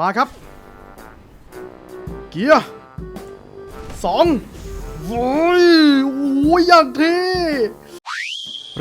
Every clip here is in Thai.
มาครับ เกียร์สองโอ้ยโอ้ยอย่างเท่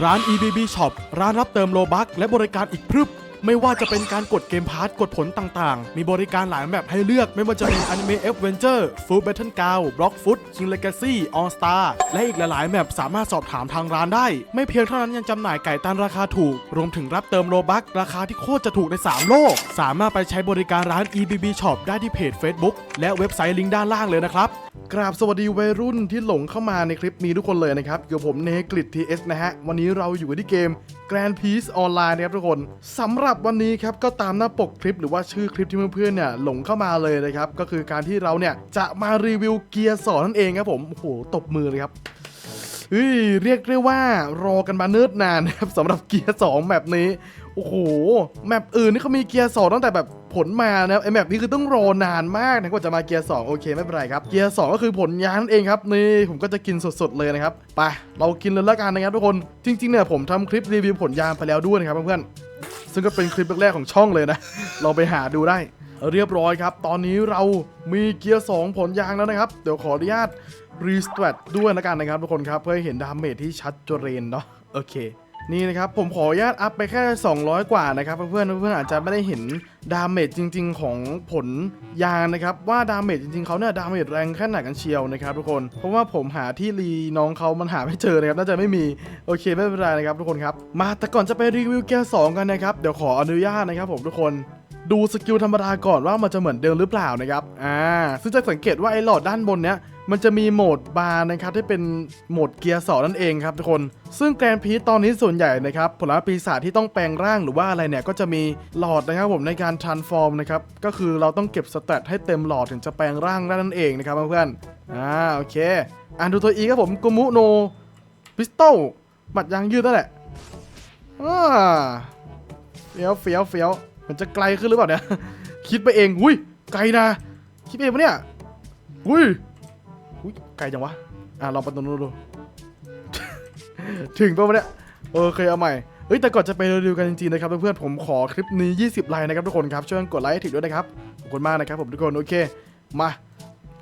ร้าน EBB Shop ร้านรับเติมโลบัคและบริการอีกพรึบ ไม่ว่าจะเป็นการกดเกมพาร์ตกดผลต่างๆ มีบริการหลายแบบให้เลือกไม่ว่าจะเป็น Anime Adventure Food Battle Ground Block Food King Legacy All Star และอีกหลายๆแบบสามารถสอบถามทางร้านได้ ไม่เพียงเท่านั้นยังจำหน่ายไก่ตันราคาถูก รวมถึงรับเติมโลบัคราคาที่โคตรจะถูกใน 3 โลก สามารถไปใช้บริการร้าน EBB Shop ได้ที่เพจ Facebook และเว็บไซต์ลิงก์ด้านล่างเลยนะครับกราบสวัสดีวัยรุ่นที่หลงเข้ามาในคลิปนี้ทุกคนเลยนะครับอยู่ผมเนกริดทีเอสนะฮะวันนี้เราอยู่กันที่เกม Grand Peace Online นะครับทุกคนสำหรับวันนี้ครับก็ตามหน้าปกคลิปหรือว่าชื่อคลิปที่เพื่อนๆเนี่ยหลงเข้ามาเลยนะครับก็คือการที่เราเนี่ยจะมารีวิวเกียร์สอนนั่นเองครับผมโอ้โหตบมือเลยครับเฮ้ยเรียกได้ว่ารอกันมาเนิ่นนานนะครับสำหรับเกียร์สองแบบนี้ โอ้โห แมปอื่นนี่เขามีเกียร์สองตั้งแต่แบบผลมานะไอแมปนี้คือต้องรอนานมากนะกว่าจะมาเกียร์สองโอเคไม่เป็นไรครับ เกียร์สองก็คือผลยางนั่นเองครับนี่ผมก็จะกินสดๆเลยนะครับไปเรากินเลยละกันนะครับทุกคนจริงๆเนี่ยผมทำคลิปรีวิวผลยางไปแล้วด้วยนะครับเพื่อนๆซึ่งก็เป็นคลิปแรกๆของช่องเลยนะเราไปหาดูได้เรียบร้อยครับ ตอนนี้เรามีเกียร์ 2 ผลยางแล้วนะครับ เดี๋ยวขออนุญาตรีสตร t ด้วยล้วกันนะครับทุกคนครับ เพื่อให้เห็นดาเมจที่ชัดเจนเนาะโอเค นี่นะครับผมขออนุญาตอัพไปแค่ 200 กว่านะครับเพื่อนๆเพื่อนๆอาจจะไม่ได้เห็นดาเมจจริง ๆ ของผลยางนะครับว่าดาเมจจริงๆเขาเนี่ยดาเมจแรงแค่ไหนกันเชียวนะครับทุกคนเพราะว่าผมหาที่รีน้องเขามันหาไม่เจอนะครับน่าจะไม่มีโอเคไม่เป็นไรนะครับทุกคนครับมาแต่ก่อนจะไปรีวิวเกียร์2กันนะครับเดี๋ยวขออนุญาตนะครับผมทุกคนดูสกิลธรรมดาก่อนว่ามันจะเหมือนเดิมหรือเปล่านะครับอ่าซึ่งจะสังเกตว่าไอ้หลอดด้านบนเนี้ย มันจะมีโหมดบาร์นะครับที่เป็นโหมดเกียร์สองนั่นเองครับทุกคน ซึ่งแกรนพีตอนนี้ส่วนใหญ่นะครับผลลัพธ์ปีศาจที่ต้องแปลงร่างหรือว่าอะไรเนี่ยก็จะมีหลอดนะครับผมในการ transform นะครับก็คือเราต้องเก็บสเตตให้เต็มหลอดถึงจะแปลงร่างได้นั่นเองนะครับเพื่อนๆอ่าโอเคอ่านดูตัวอีครับผมกุมุโนพิสโตหมัดยางยืดนั่นแหละอ่าเฟี้ยวเฟี้ยวเฟี้ยวมันจะไกลขึ้นหรือเปล่าเนี่ย คิดไปเอง อุ้ย ไกลนะ คิดไปเองปะเนี่ย อุ้ย ไกลจังวะ อะลองไปตรงนู้นดู ถึงปะวะเนี่ยโอเคเอาใหม่เฮ้ยแต่ก่อนจะไปรีวิวกันจริงๆนะครับเพื่อนๆผมขอคลิปนี้ 20 ไลค์นะครับทุกคนครับช่วยกดไลค์ให้ถึงด้วยนะครับขอบคุณมากนะครับผมทุกคนโอเคมา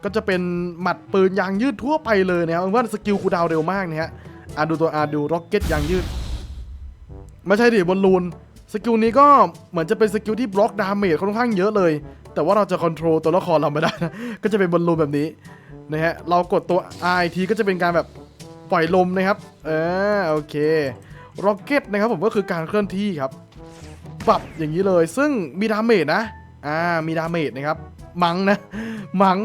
ก็จะเป็นหมัดปืนยางยืดทั่วไปเลยนะครับเพื่อนๆสกิลคูดาวเร็วมากนะฮะอะดูตัวอะดูร็อกเก็ตยางยืดไม่ใช่ดิบอลลูนสกิลนี้ก็เหมือนจะเป็นสกิลที่บล็อกดาเมจค่อนข้างเยอะเลย แต่ว่าเราจะคอนโทรลตัวละครเราไม่ได้นะก็จะเป็นบอลลูนแบบนี้นะฮะเรากดตัว R อีกทีก็จะเป็นการแบบปล่อยลมนะครับเออโอเคร็อกเก็ตนะครับผมก็คือการเคลื่อนที่ครับปรับอย่างนี้เลยซึ่งมีดาเมจนะอ่ามีดาเมจนะครับมังนะมัง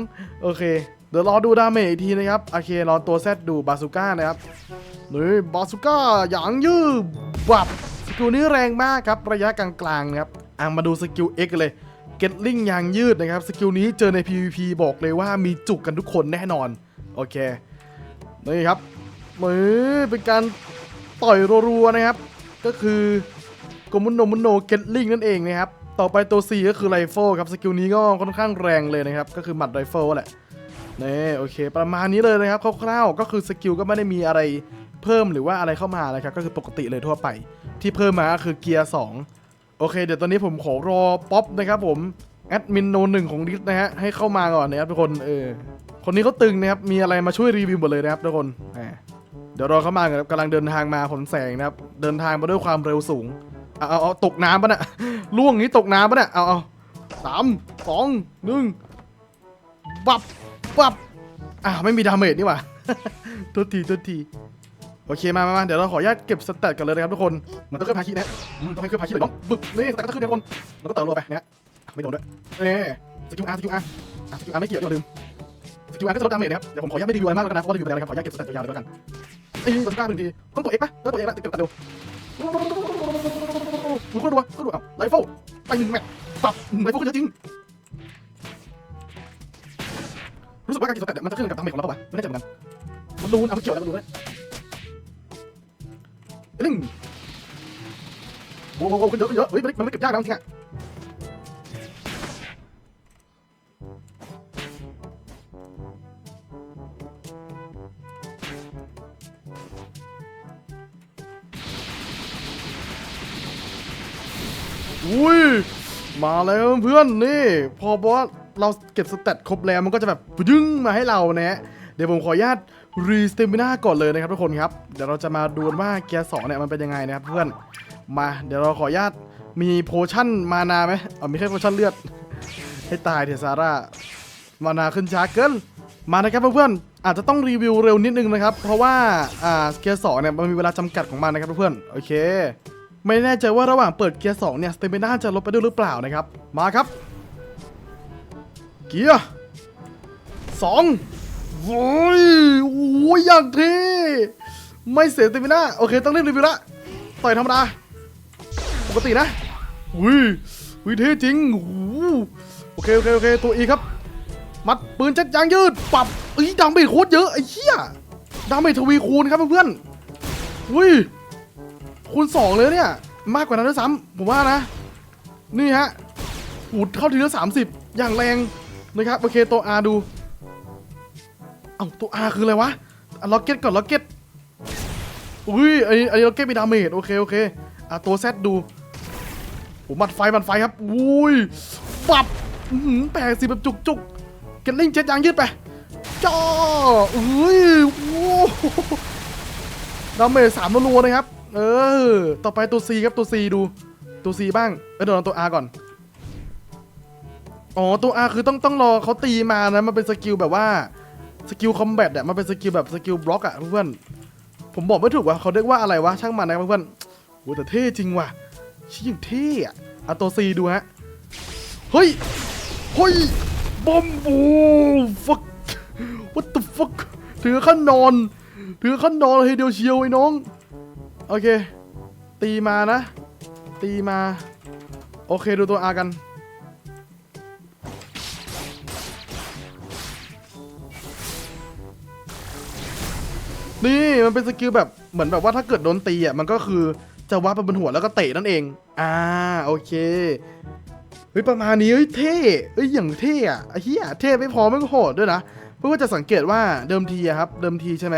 โอเค เดี๋ยวรอดูดาเมจอีกทีนะครับโอเครอตัวแซดดูบาซูก้านะครับนี่บาซูก้าหยางยืดบับสกิลนี้แรงมากครับระยะกลางๆนะครับอะมาดูสกิล X กันเลย เก็ตลิงยางยืดนะครับ สกิลนี้เจอใน PVP บอกเลยว่ามีจุกกันทุกคนแน่นอน โอเค นี่ครับมือเป็นการต่อยรัวๆนะครับ ก็คือโกมุนโนมุนโนเก็ตลิงนั่นเองนะครับ ต่อไปตัว C ก็คือไรเฟิลครับ สกิลนี้ก็ค่อนข้างแรงเลยนะครับ ก็คือหมัดไรเฟิลแหละนี่โอเค ประมาณนี้เลยนะครับคร่าวๆก็คือสกิลก็ไม่ได้มีอะไรเพิ่มหรือว่าอะไรเข้ามานะครับก็คือปกติเลยทั่วไป ที่เพิ่มมาก็คือเกียร์2 โอเค เดี๋ยวตอนนี้ผมขอรอป๊อปนะครับผมแอดมินโนหนึ่งของดิสนะฮะให้เข้ามาก่อนนะครับทุกคนเออคนนี้เขาตึงนะครับมีอะไรมาช่วยรีวิวหมดเลยนะครับทุกคนอ่าเดี๋ยวรอเข้ามาครับกำลังเดินทางมาผลแสงนะครับ เดินทางมาด้วยความเร็วสูงเอาเอาเอาตกน้ำปะเนี่ยล่วงนี้ตกน้ำปะเนี่ยเอาเอาสามสองหนึ่งปับปับอ่าไม่มีดาเมจนี่หว่า ตัวทีตัวที โอเคมามามาเดี๋ยวเราขออนุญาตเก็บสแตทกันเลยนะครับทุกคนมันต้องขึ้นพาคีนะอืมต้องให้ขึ้นพาคีเลยน้องบึกนี่สแตทก็ขึ้นนะทุกคนแล้วก็เติมรัวไปเนะอะไม่โดนด้วยเน่สกิลอาร์สกิลอาร์สกิลอาร์ไม่เกี่ยวอย่าลืมสกิลอาร์ก็จะลดดาเมจนะครับเดี๋ยวผมขออนุญาตไม่รีวิวอะไรมากแล้วกันนะเพราะว่ารีวิวไปแล้วนะครับขออนุญาตเก็บสแตทยาวๆเลยแล้วกันไอ้ยตัวกล้าหนึ่งทีต้องตัวเอ็กซ์ป่ะแล้วตัวเอ็กซ์ป่ะติดกับตัดเร็วมึงขึ้นดูวะขึ้นดูอะไลฟ์โฟไปหนึ่งแมตช์ปับไลฟ์โฟขึ้นเยอะจริงรู้สึกว่าการกินสแตทมันจะขึ้นกับดาเมจของเราป่ะไม่แน่ใจเหมือนกันมันรูนเอาไปเกี่ยวแล้วมันรูนเลย โว้โว้ขึ้นเยอะขึ้นเยอะเฮ้ยมันไม่เก็บยากนะจริงอะอุ้ยมาแล้วเพื่อนนี่พอบอกว่าเราเก็บสเตตครบแล้วมันก็จะแบบยึงมาให้เรานะเดี๋ยวผมขออนุญาตรีสเตมิน่าก่อนเลยนะครับทุกคนครับ เดี๋ยวเราจะมาดูว่าเกียร์สองเนี่ยมันเป็นยังไงนะครับเพื่อน มาเดี๋ยวเราขออนุญาตมีโพชั่นมานาไหมเอ๋อมีแค่โพชั่นเลือด ให้ตายเถอะซาร่ามานาขึ้นช้าเกินมานะครับเพื่อนๆอาจจะต้องรีวิวเร็วนิดนึงนะครับ เพราะว่าอ่าเกียร์สองเนี่ยมันมีเวลาจำกัดของมันนะครับเพื่อนๆโอเค ไม่แน่ใจว่าระหว่างเปิดเกียร์สองเนี่ยสเตมิน่าจะลดไปด้วยหรือเปล่านะครับ มาครับ เกียร์สองโอ้ยโอ้ยอย่างเท่ไม่เสียสเตมิน่าโอเคต้องเล่นรีวิวละต่อยธรรมดา ปกตินะอุ้ยอุ้ยเท่จริงโอเคโอเคโอเคตัวอีครับมัดปืนจ็ดยางยืดปรับเอ้ยดาเมจโคตรเยอะไอ้เหี้ยดาเมจทวีคูณครับเพื่อนๆอุ้ยคูณสองเลยเนี่ยมากกว่านั้นด้วยซ้ำผมว่านะ นี่ฮะหูเข้าทีละสามสิบอย่างแรงนะครับโอเคตัว R ดูเอ้าตัว R คืออะไรวะล็อกเก็ตก่อนล็อกเก็ตอุ้ยไอ้ไอ้ล็อกเก็ตมีดาเมจโอเคโอเคอะตัว Z ดู ผมบัดไฟบัดไฟครับอุ้ยปับแปดสิบแบบจุกจุกเกันลิ่งเจ็ดยางยืดไปจ้าอุ้ยโอ้ดาเมจสามรัวๆนะครับ เออ ต่อไปตัว C ครับตัว C ดู ตัว C บ้าง เออเดี๋ยวเราตัว R ก่อน อ๋อตัว R คือต้องต้องรอเขาตีมานะ มันเป็นสกิลแบบว่าสกิลคอมแบทอะมันเป็นสกิลแบบสกิลบล็อกอะเพื่อนผมบอกไม่ถูกว่าเขาเรียกว่าอะไรวะช่างมันนะเพื่อนโหแต่เท่จริงว่ะ ชี้อย่างเท่อะเอาตัว C ดูฮะ เฮ้ย เฮ้ย บอมบู fuck what the fuck ถือขั้นนอน ถือขั้นนอนเลยเดียวเชียวไอ้น้อง โอเค ตีมานะ ตีมา โอเคดูตัว R กัน นี่มันเป็นสกิลแบบเหมือนแบบว่าถ้าเกิดโดนตีอะมันก็คือ จะวับไปบนหัวแล้วก็เตะนั่นเอง อ่าโอเคเฮ้ยประมาณนี้เฮ้ยเท่เฮ้ยอย่างเท่อะไอ้เหี้ยเท่ไม่พอไม่โหดด้วยนะเพราะว่าจะสังเกตว่าเดิมทีอะครับ เดิมทีใช่ไหม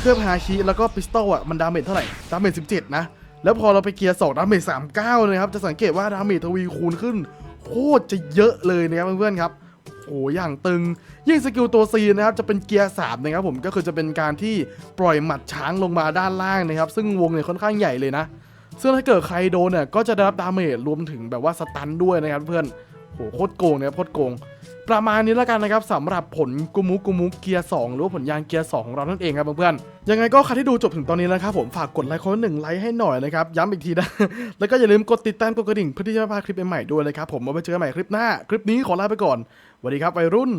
เครื่องฮาคิแล้วก็ปิสตอลอะมันดาเมจเท่าไหร่ดาเมจ17 นะ แล้วพอเราไปเกียร์2ดาเมจ39เลยครับจะสังเกตว่าดาเมจทวีคูณขึ้นโคตรจะเยอะเลยนะครับเพื่อนๆครับ โอ้อย่างตึง ยิ่งสกิลตัว C นะครับ จะเป็นเกียร์สามนะครับผมก็คือจะเป็นการที่ปล่อยหมัดช้างลงมาด้านล่างนะครับ ซึ่งวงเนี่ยค่อนข้างใหญ่เลยนะ ซึ่งถ้าเกิดใครโดนเนี่ยก็จะได้รับดาเมจรวมถึงแบบว่าสตันด้วยนะครับเพื่อน โหโคตรโกงนะครับโคตรโกง ประมาณนี้แล้วกันนะครับสำหรับผลกุมุกุมุเกียร์2หรือว่าผลยางเกียร์2ของเรานั่นเองครับเพื่อนๆยังไงก็ใครที่ดูจบถึงตอนนี้นะครับผมฝากกดไลค์คนหนึ่งไลค์ให้หน่อยนะครับย้ำอีกทีนะแล้วก็อย่าลืมกดติดตามกดกระดิ่งเพื่อที่จะไม่พลาดคลิปใหม่ๆด้วยนะครับผมมาไปเจอกันใหม่คลิปหน้า คลิปนี้ขอลาไปก่อนสวัสดีครับวัยรุ่น